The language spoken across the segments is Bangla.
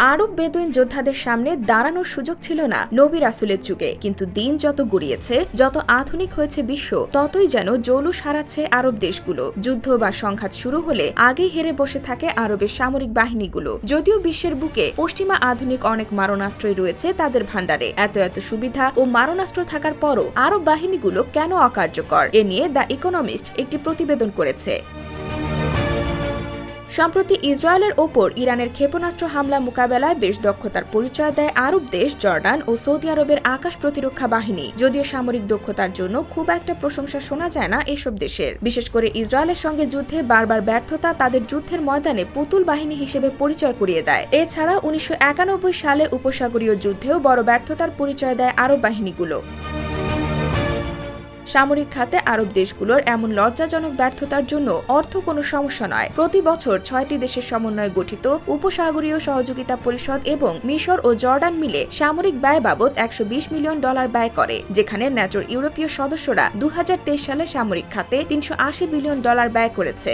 আরব বেদুইন যোদ্ধাদের সামনে দাঁড়ানোর সুযোগ ছিল না নবী রাসুলের যুগে। কিন্তু দিন যত গড়িয়েছে, যত আধুনিক হয়েছে বিশ্ব, ততই যেন জৌলুস হারাচ্ছে আরব দেশগুলো। যুদ্ধ বা সংঘাত শুরু হলে আগেই হেরে বসে থাকে আরবের সামরিক বাহিনীগুলো। যদিও বিশ্বের বুকে পশ্চিমা আধুনিক অনেক মারণাস্ত্রই রয়েছে তাদের ভাণ্ডারে, এত এত সুবিধা ও মারণাস্ত্র থাকার পরও আরব বাহিনীগুলো কেন অকার্যকর? এ নিয়ে দ্য ইকোনমিস্ট একটি প্রতিবেদন করেছে। সম্প্রতি ইসরায়েলের ওপর ইরানের ক্ষেপণাস্ত্র হামলা মোকাবেলায় বেশ দক্ষতার পরিচয় দেয় আরব দেশ, জর্ডান ও সৌদি আরবের আকাশ প্রতিরক্ষা বাহিনী। যদিও সামরিক দক্ষতার জন্য খুব একটা প্রশংসা শোনা যায় না এসব দেশের। বিশেষ করে ইসরায়েলের সঙ্গে যুদ্ধে বারবার ব্যর্থতা তাদের যুদ্ধের ময়দানে পুতুল বাহিনী হিসেবে পরিচয় করিয়ে দেয়। এছাড়া উনিশশো একানব্বই সালে উপসাগরীয় যুদ্ধেও বড় ব্যর্থতার পরিচয় দেয় আরব বাহিনীগুলো। সামরিক খাতে আরব দেশগুলোর এমন লজ্জাজনক ব্যর্থতার জন্য অর্থ কোনো সমস্যা নয়। প্রতি বছর ছয়টি দেশের সমন্বয়ে গঠিত উপসাগরীয় সহযোগিতা পরিষদ এবং মিশর ও জর্ডান মিলে সামরিক ব্যয় বাবদ একশো বিশ মিলিয়ন ডলার ব্যয় করে, যেখানে ন্যাটোর ইউরোপীয় সদস্যরা দু হাজার তেইশ সালে সামরিক খাতে তিনশো আশি বিলিয়ন ডলার ব্যয় করেছে।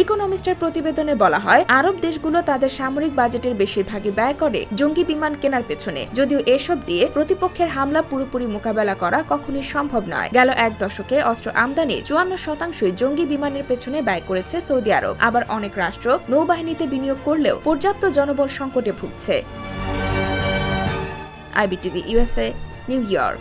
ইকোনমিস্টের প্রতিবেদনে বলা হয়, আরব দেশগুলো তাদের সামরিক বাজেটের বেশিরভাগই ব্যয় করে জঙ্গি বিমান কেনার পেছনে। যদিও এসব দিয়ে প্রতিপক্ষের হামলা পুরোপুরি মোকাবেলা করা কখনোই সম্ভব নয়। গেল এক দশকে অস্ত্র আমদানির চুয়ান্ন শতাংশই জঙ্গি বিমানের পেছনে ব্যয় করেছে সৌদি আরব। আবার অনেক রাষ্ট্র নৌবাহিনীতে বিনিয়োগ করলেও পর্যাপ্ত জনবল সংকটে ভুগছে। IBTV USA New York.